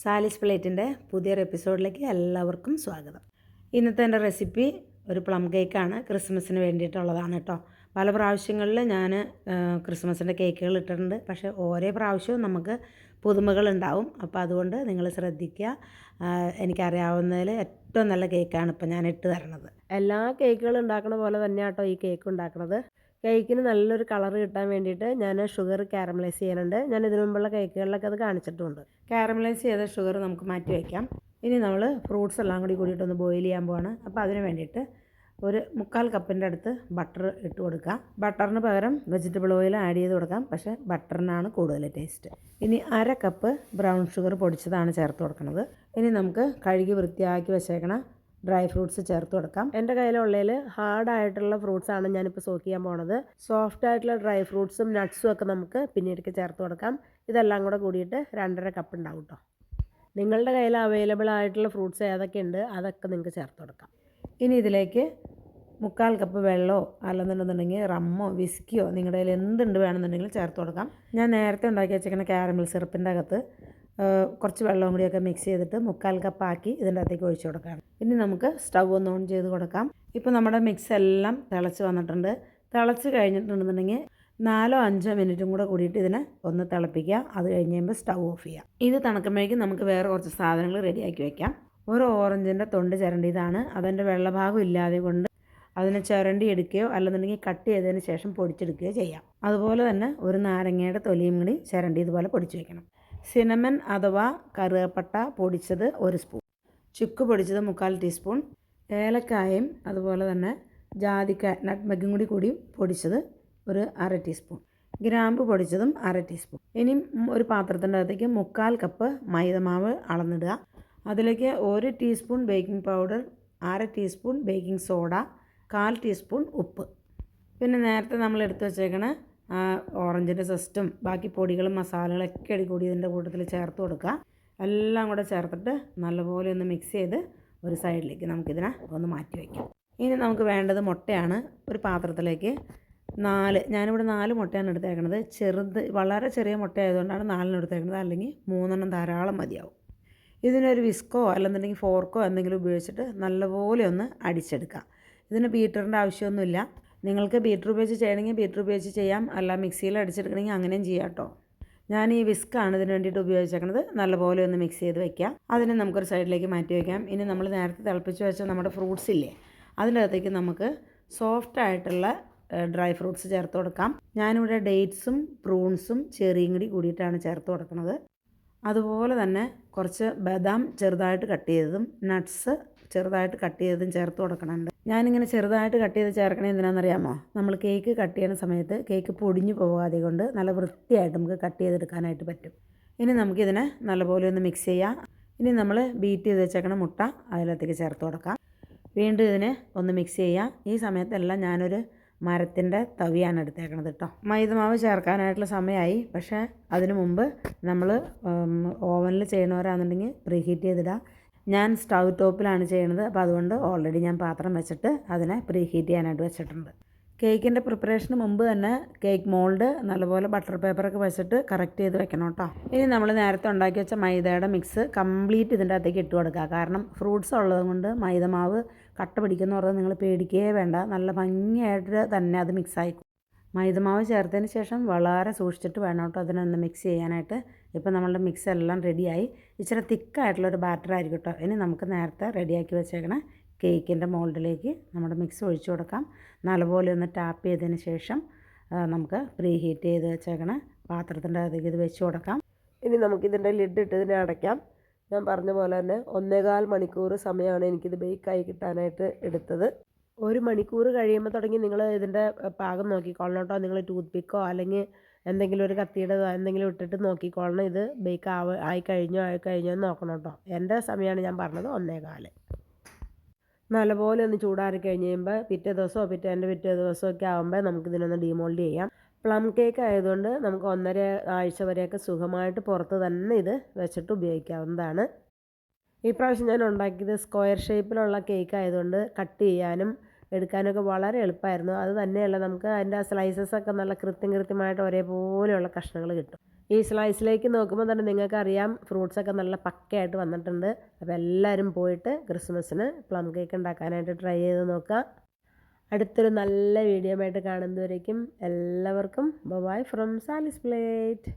സാലിസ് പ്ലേറ്റിന്റെ പുതിയൊരു എപ്പിസോഡിലേക്ക് എല്ലാവർക്കും സ്വാഗതം. ഇന്നത്തെ എന്റെ റെസിപ്പി ഒരു പ്ലം കേക്കാണ്. ക്രിസ്മസിന് വേണ്ടിയിട്ടുള്ളതാണ് കേട്ടോ. പല പ്രാവശ്യങ്ങളിൽ ഞാൻ ക്രിസ്മസിന്റെ കേക്കുകൾ ഇട്ടിട്ടുണ്ട്. പക്ഷേ ഓരോ പ്രാവശ്യവും നമുക്ക് പുതുമകൾ ഉണ്ടാവും. അപ്പോൾ അതുകൊണ്ട് നിങ്ങൾ ശ്രദ്ധിക്കുക. എനിക്കറിയാവുന്നതിൽ ഏറ്റവും നല്ല കേക്കാണ് ഇപ്പം ഞാൻ ഇട്ട് തരണത്. എല്ലാ കേക്കുകളും ഉണ്ടാക്കുന്ന പോലെ തന്നെ കേട്ടോ ഈ കേക്ക് ഉണ്ടാക്കണത്. കേക്കിന് നല്ലൊരു കളർ കിട്ടാൻ വേണ്ടിയിട്ട് ഞാൻ ഷുഗർ കാരമലൈസ് ചെയ്യാനുണ്ട്. ഞാൻ ഇതിനു മുമ്പുള്ള കേക്കുകളിലൊക്കെ അത് കാണിച്ചിട്ടുണ്ട്. കാരമലൈസ് ചെയ്ത ഷുഗർ നമുക്ക് മാറ്റി വയ്ക്കാം ഇനി നമ്മൾ ഫ്രൂട്ട്സ് എല്ലാം കൂടി കൂടിയിട്ടൊന്ന് ബോയിൽ ചെയ്യാൻ പോവാണ്. അപ്പോൾ അതിന് വേണ്ടിയിട്ട് ഒരു മുക്കാൽ കപ്പിന്റെ അടുത്ത് ബട്ടർ ഇട്ട് കൊടുക്കാം. ബട്ടറിന് പകരം വെജിറ്റബിൾ ഓയിൽ ആഡ് ചെയ്ത് കൊടുക്കാം. പക്ഷേ ബട്ടറിനാണ് കൂടുതൽ ടേസ്റ്റ്. ഇനി അര കപ്പ് ബ്രൗൺ ഷുഗർ പൊടിച്ചതാണ് ചേർത്ത് കൊടുക്കുന്നത്. ഇനി നമുക്ക് കഴുകി വൃത്തിയാക്കി വെച്ചേക്കണ ഡ്രൈ ഫ്രൂട്ട്സ് ചേർത്ത് കൊടുക്കാം. എന്റെ കയ്യിലുള്ളതിൽ ഹാർഡായിട്ടുള്ള ഫ്രൂട്ട്സ് ആണ് ഞാനിപ്പോൾ സോക്ക് ചെയ്യാൻ പോണത്. സോഫ്റ്റ് ആയിട്ടുള്ള ഡ്രൈ ഫ്രൂട്ട്സും നട്ട്സും ഒക്കെ നമുക്ക് പിന്നീടേക്ക് ചേർത്ത് കൊടുക്കാം. ഇതെല്ലാം കൂടെ കൂടിയിട്ട് രണ്ടര കപ്പ് ഉണ്ടാവും കേട്ടോ നിങ്ങളുടെ കയ്യിൽ അവൈലബിൾ ആയിട്ടുള്ള ഫ്രൂട്ട്സ് ഏതൊക്കെ ഉണ്ട് അതൊക്കെ നിങ്ങൾക്ക് ചേർത്ത് കൊടുക്കാം. ഇനി ഇതിലേക്ക് മുക്കാൽ കപ്പ് വെള്ളമോ അല്ലെന്നുണ്ടെന്നുണ്ടെങ്കിൽ റമ്മോ വിസ്കിയോ നിങ്ങളുടെ കയ്യിൽ എന്തുണ്ട് വേണമെന്നുണ്ടെങ്കിൽ ചേർത്ത് കൊടുക്കാം. ഞാൻ നേരത്തെ ഉണ്ടാക്കി വെച്ചിരിക്കുന്ന കാരമൽ സിറപ്പിന്റെ അകത്ത് കുറച്ച് വെള്ളവും കൂടിയൊക്കെ മിക്സ് ചെയ്തിട്ട് മുക്കാൽ കപ്പാക്കി ഇതിന്റെ അകത്തേക്ക് ഒഴിച്ചു കൊടുക്കാം. ഇനി നമുക്ക് സ്റ്റൗ ഒന്ന് ഓൺ ചെയ്ത് കൊടുക്കാം. ഇപ്പോൾ നമ്മുടെ മിക്സ് എല്ലാം തിളച്ച് വന്നിട്ടുണ്ട്. തിളച്ച് കഴിഞ്ഞിട്ടുണ്ടെന്നുണ്ടെങ്കിൽ നാലോ അഞ്ചോ മിനിറ്റും കൂടെ കൂടിയിട്ട് ഇതിനെ ഒന്ന് തിളപ്പിക്കുക. അത് കഴിഞ്ഞ് കഴിയുമ്പോൾ സ്റ്റൗ ഓഫ് ചെയ്യുക ഇത് തണുക്കുമ്പോഴേക്കും നമുക്ക് വേറെ കുറച്ച് സാധനങ്ങൾ റെഡിയാക്കി വെക്കാം. ഒരു ഓറഞ്ചിന്റെ തൊണ്ട് ചിരണ്ടിയതാണ് അതിന്റെ വെള്ളഭാഗം ഇല്ലാതെ കൊണ്ട് അതിനെ ചിരണ്ടി എടുക്കുകയോ അല്ലെന്നുണ്ടെങ്കിൽ കട്ട് ചെയ്തതിന് ശേഷം പൊടിച്ചെടുക്കുകയോ ചെയ്യാം. അതുപോലെ തന്നെ ഒരു നാരങ്ങയുടെ തൊലിയും കൂടി ചിരണ്ടി ഇതുപോലെ പൊടിച്ച് വെക്കണം. സിനമൻ അഥവാ കറുകപ്പട്ട പൊടിച്ചത് ഒരു സ്പൂൺ. ചുക്ക് പൊടിച്ചത് മുക്കാൽ ടീസ്പൂൺ. ഏലക്കായയും അതുപോലെ തന്നെ ജാതിക്ക നട്ട്മഗും കൂടി കൂടി പൊടിച്ചത് ഒരു അര ടീസ്പൂൺ. ഗ്രാമ്പ് പൊടിച്ചതും അര ടീസ്പൂൺ. ഇനി ഒരു പാത്രത്തിന്റെ അകത്തേക്ക് മുക്കാൽ കപ്പ് മൈദമാവ് അളന്നിടുക. അതിലേക്ക് ഒരു ടീസ്പൂൺ ബേക്കിംഗ് പൗഡർ അര ടീസ്പൂൺ ബേക്കിംഗ് സോഡ കാൽ ടീസ്പൂൺ ഉപ്പ്. പിന്നെ നേരത്തെ നമ്മൾ എടുത്തു വെച്ചേക്കണ ആ ഓറഞ്ചിന്റെ സെസ്റ്റും ബാക്കി പൊടികളും മസാലകളൊക്കെ അടി കൂടി ഇതിന്റെ കൂട്ടത്തിൽ ചേർത്ത് കൊടുക്കുക. എല്ലാം കൂടെ ചേർത്തിട്ട് നല്ലപോലെ ഒന്ന് മിക്സ് ചെയ്ത് ഒരു സൈഡിലേക്ക് നമുക്കിതിനെ ഒന്ന് മാറ്റി വയ്ക്കാം. ഇനി നമുക്ക് വേണ്ടത് മുട്ടയാണ്. ഒരു പാത്രത്തിലേക്ക് നാല് ഞാനിവിടെ നാല് മുട്ടയാണ് എടുത്തേക്കണത്. ചെറുത് വളരെ ചെറിയ മുട്ട ആയതുകൊണ്ടാണ് നാലിന് എടുത്തേക്കണത്. അല്ലെങ്കിൽ മൂന്നെണ്ണം ധാരാളം മതിയാവും. ഇതിനൊരു വിസ്കോ അല്ലെന്നുണ്ടെങ്കിൽ ഫോർക്കോ എന്തെങ്കിലും ഉപയോഗിച്ചിട്ട് നല്ലപോലെ ഒന്ന് അടിച്ചെടുക്കാം ഇതിന് ബീറ്ററിന്റെ ആവശ്യമൊന്നുമില്ല. നിങ്ങൾക്ക് ബീറ്റർ ഉപയോഗിച്ച് ചെയ്യണമെങ്കിൽ ബീറ്റർ ഉപയോഗിച്ച് ചെയ്യാം. അല്ല മിക്സിയിൽ അടിച്ചെടുക്കണമെങ്കിൽ അങ്ങനെയും ചെയ്യാം കേട്ടോ. ഞാൻ ഈ വിസ്ക്കാണ് ഇതിന് വേണ്ടിയിട്ട് ഉപയോഗിച്ചേക്കുന്നത് നല്ലപോലെ ഒന്ന് മിക്സ് ചെയ്ത് വെക്കാം. അതിനെ നമുക്കൊരു സൈഡിലേക്ക് മാറ്റി വയ്ക്കാം ഇനി നമ്മൾ നേരത്തെ തിളപ്പിച്ച് വെച്ച നമ്മുടെ ഫ്രൂട്ട്സ് ഇല്ലേ അതിന്റെ അകത്തേക്ക് നമുക്ക് സോഫ്റ്റ് ആയിട്ടുള്ള ഡ്രൈ ഫ്രൂട്ട്സ് ചേർത്ത് കൊടുക്കാം. ഞാനിവിടെ ഡേറ്റ്സും പ്രൂൺസും ചെറിയും കൂടി കൂടിയിട്ടാണ് ചേർത്ത് കൊടുക്കുന്നത്. അതുപോലെ തന്നെ കുറച്ച് ബദാം ചെറുതായിട്ട് കട്ട് ചെയ്തതും നട്ട്സ് ചെറുതായിട്ട് കട്ട് ചെയ്തതും ചേർത്ത് കൊടുക്കണുണ്ട്. ഞാനിങ്ങനെ ചെറുതായിട്ട് കട്ട് ചെയ്ത് ചേർക്കണത് എന്തിനാണെന്നറിയാമോ? നമ്മൾ കേക്ക് കട്ട് ചെയ്യുന്ന സമയത്ത് കേക്ക് പൊടിഞ്ഞു പോകാതെ കൊണ്ട് നല്ല വൃത്തിയായിട്ട് നമുക്ക് കട്ട് ചെയ്തെടുക്കാനായിട്ട് പറ്റും. ഇനി നമുക്കിതിനെ നല്ലപോലെ ഒന്ന് മിക്സ് ചെയ്യാം. ഇനി നമ്മൾ ബീറ്റ് ചെയ്ത് വെച്ചേക്കണ മുട്ട അതിലത്തേക്ക് ചേർത്ത് കൊടുക്കാം. വീണ്ടും ഇതിനെ ഒന്ന് മിക്സ് ചെയ്യാം. ഈ സമയത്തെല്ലാം ഞാനൊരു മരത്തിന്റെ തവിയാണ് എടുത്തേക്കണത് കേട്ടോ മൈദമാവ് ചേർക്കാനായിട്ടുള്ള സമയമായി. പക്ഷേ അതിനു മുമ്പ് നമ്മൾ ഓവനിൽ ചെയ്യണവരാണെന്നുണ്ടെങ്കിൽ പ്രീഹീറ്റ് ചെയ്തിടുക ഞാൻ സ്റ്റൗ ടോപ്പിലാണ് ചെയ്യുന്നത് അപ്പോൾ അതുകൊണ്ട് ഓൾറെഡി ഞാൻ പാത്രം വെച്ചിട്ട് അതിനെ പ്രീ ഹീറ്റ് ചെയ്യാനായിട്ട് വെച്ചിട്ടുണ്ട്. കേക്കിന്റെ പ്രിപ്പറേഷന് മുമ്പ് തന്നെ കേക്ക് മോൾഡ് നല്ലപോലെ ബട്ടർ പേപ്പറൊക്കെ വെച്ചിട്ട് കറക്റ്റ് ചെയ്ത് വെക്കണം കേട്ടോ. ഇനി നമ്മൾ നേരത്തെ ഉണ്ടാക്കി വെച്ച മൈദയുടെ മിക്സ് കംപ്ലീറ്റ് ഇതിന്റെ അകത്തേക്ക് ഇട്ട് കൊടുക്കുക. കാരണം ഫ്രൂട്ട്സ് ഉള്ളത് കൊണ്ട് മൈദമാവ് കട്ട പിടിക്കുന്ന പറഞ്ഞാൽ നിങ്ങൾ പേടിക്കുകയേ വേണ്ട. നല്ല ഭംഗിയായിട്ട് തന്നെ അത് മിക്സ് ആയിക്കും മൈദമാവ് ചേർത്തതിന് ശേഷം വളരെ സൂക്ഷിച്ചിട്ട് വേണം കേട്ടോ അതിനൊന്ന് മിക്സ് ചെയ്യാനായിട്ട്. ഇപ്പോൾ നമ്മളുടെ മിക്സ് എല്ലാം റെഡിയായി ഇച്ചിരി തിക്കായിട്ടുള്ളൊരു ബാറ്റർ ആയിരിക്കും കേട്ടോ. ഇനി നമുക്ക് നേരത്തെ റെഡിയാക്കി വെച്ചേക്കണ കേക്കിന്റെ മോൾഡിലേക്ക് നമ്മുടെ മിക്സ് ഒഴിച്ചു കൊടുക്കാം. നല്ലപോലെ ഒന്ന് ടാപ്പ് ചെയ്തതിന് ശേഷം നമുക്ക് പ്രീ ഹീറ്റ് ചെയ്ത് വെച്ചേക്കണ പാത്രത്തിന്റെ അതിൽ ഇത് വെച്ച് കൊടുക്കാം. ഇനി നമുക്കിതിന്റെ ലിഡ് ഇട്ട് ഇതിനെ അടയ്ക്കാം. ഞാൻ പറഞ്ഞ പോലെ തന്നെ ഒന്നേകാൽ മണിക്കൂർ സമയമാണ് എനിക്കിത് ബേക്കായി കിട്ടാനായിട്ട് എടുത്തത്. ഒരു മണിക്കൂർ കഴിയുമ്പോൾ തുടങ്ങി നിങ്ങൾ ഇതിന്റെ പാകം നോക്കിക്കോളണം നിങ്ങൾ ടൂത്ത് പിക്കോ അല്ലെങ്കിൽ എന്തെങ്കിലും ഒരു കത്തിയുടെ എന്തെങ്കിലും ഇട്ടിട്ട് നോക്കിക്കോളണം. ഇത് ബേക്ക് ആവ ആയി കഴിഞ്ഞോ ആയി കഴിഞ്ഞോ എന്ന് നോക്കണം കേട്ടോ എന്റെ സമയമാണ് ഞാൻ പറഞ്ഞത് ഒന്നേകാൽ നല്ലപോലെ ഒന്ന് ചൂടാറി കഴിഞ്ഞ് കഴിയുമ്പോൾ പിറ്റേ ദിവസമോ പിറ്റേ എന്റെ പിറ്റേ ദിവസമൊക്കെ ആകുമ്പോൾ നമുക്കിതിനൊന്ന് ഡീമോൾഡ് ചെയ്യാം. പ്ലം കേക്ക് ആയതുകൊണ്ട് നമുക്ക് ഒന്നര ആഴ്ച വരെയൊക്കെ സുഖമായിട്ട് പുറത്ത് തന്നെ ഇത് വെച്ചിട്ട് ഉപയോഗിക്കാവുന്നതാണ്. ഈ പ്രാവശ്യം ഞാൻ ഉണ്ടാക്കിയത് സ്ക്വയർ ഷേപ്പിലുള്ള കേക്ക് ആയതുകൊണ്ട് കട്ട് ചെയ്യാനും എടുക്കാനൊക്കെ വളരെ എളുപ്പമായിരുന്നു. അത് തന്നെയല്ല നമുക്ക് അതിന്റെ ആ സ്ലൈസസൊക്കെ നല്ല കൃത്യം കൃത്യമായിട്ട് ഒരേപോലെയുള്ള കഷ്ണങ്ങൾ കിട്ടും. ഈ സ്ലൈസിലേക്ക് നോക്കുമ്പോൾ തന്നെ നിങ്ങൾക്കറിയാം ഫ്രൂട്ട്സൊക്കെ നല്ല പക്കയായിട്ട് വന്നിട്ടുണ്ട്. അപ്പോൾ എല്ലാവരും പോയിട്ട് ക്രിസ്മസിന് പ്ലം കേക്ക് ഉണ്ടാക്കാനായിട്ട് ട്രൈ ചെയ്ത് നോക്കുക. അടുത്തൊരു നല്ല വീഡിയോ ആയിട്ട് കാണുന്നവരേക്കും എല്ലാവർക്കും ബൈ ഫ്രം സാലിസ് പ്ലേറ്റ്